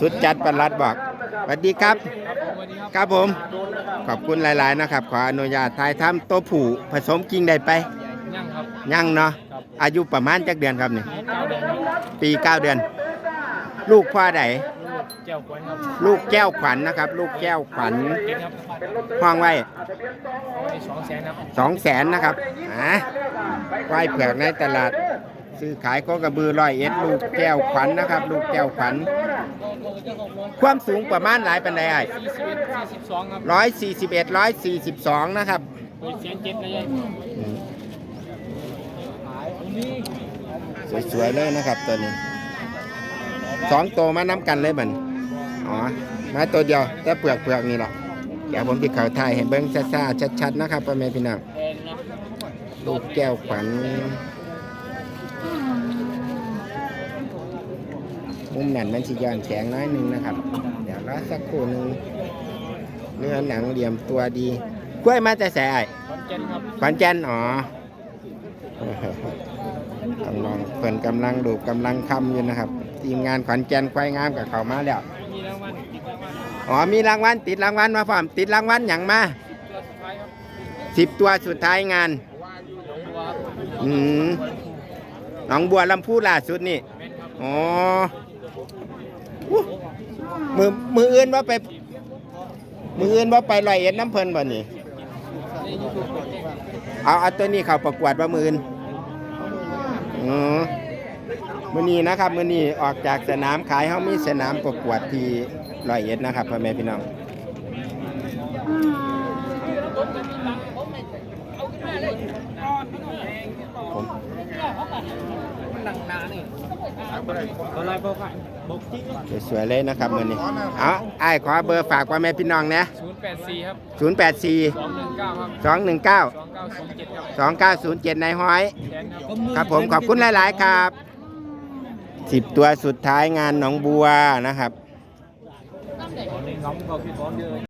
สุดจัดประหลัดบอกสวัสดีครับ ครับผม ขอบคุณหลาย ๆ นะครับ ขออนุญาตถ่ายทำตัวผู้ผสมกิ่งได้ไป ยังครับยังเนาะครับอายุประมาณจักเดือนครับนี่ เก้าเดือนครับปีเก้าเดือน ลูกพ่อใดแก้วขวัญครับลูกแก้วขวัญนะครับ ลูกแก้วขวัญเก็บครับห้องไว้สองแสนครับสองแสนนะครับอะควายเผือกในตลาด ซื้อขายก็กระบือร้อยเอ็ดลูกแก้วขวัญนะครับ ลูกแก้วขวัญความสูงประมาณหลายปันไดไอ้สี่สิบเอ็ดสี่สิบสองครับร้อยสี่สิบเอ็ดร้อยสี่สิบสองนะครับเปิดแสนเจ็ดเลยยัยอืมสวยๆเลยนะครับตัวนี้สองตัวมาน้ำกันเลยบันอ๋อมาตัวเดียวแต่เปลือกเปลือกนี่แหละเดี๋ยวผมติเขาถ่ายให้เบิ้งซ่าๆชัดๆนะครับพ่อแม่พี่น้องแพงนะลูกแก้วขวัญ มุมนั้นมันสิย้อนแสงน้อยหนึงนะครับ เดี๋ยวรอสักครู่หนึงเนื้อหนังเหลี่ยมตัวดีกล้วยมาแต่แสไอ้ขอนแก่นครับขวัญแจันทน์อ๋อกำลังเพิ่นกำลังดูกำลังคำอยู่นะครับ ทีมงานขวัญแจันทน์ควายงามกับเขามาแล้วมีรางวัลติดรางวัลอ๋อมีรางวัลติดรางวัลมาพร้อมติดรางวัลอย่างมาตัวสุดท้ายครับสิบตัวสุดท้ายงานหนองบัวครับอืมหนองบัวลำพูล่าสุดนี่แม่นครับอ๋ออู้ มือมืออื่นว่าไป มืออื่นว่าไปลอยเอ็ดน้ำเพลินบ่นี่เอาเอาตัวนี้เขาประกวดว่ามืออื่นอ๋อมือนี้นะครับมือนี้ออกจากสนามขายเขามีสนามประกวดที่ลอยเอ็ดนะครับพ่อแม่พี่น้อง สวยๆเลยนะครับมือนี้เอาไอ้ายขอเบอร์ฝากพ่อแม่พี่น้องนะศูนย์แปดสี่ครับ 0 8 4สองหนึ่งเก้าครับ 2 1 9สองเก้าสองเจ็ดครับ2 9 0 7ในห้อยแทนครับ ครับผมขอบคุณหลาย ๆ ครับสิบตัวสุดท้ายงานหนองบัวนะครับ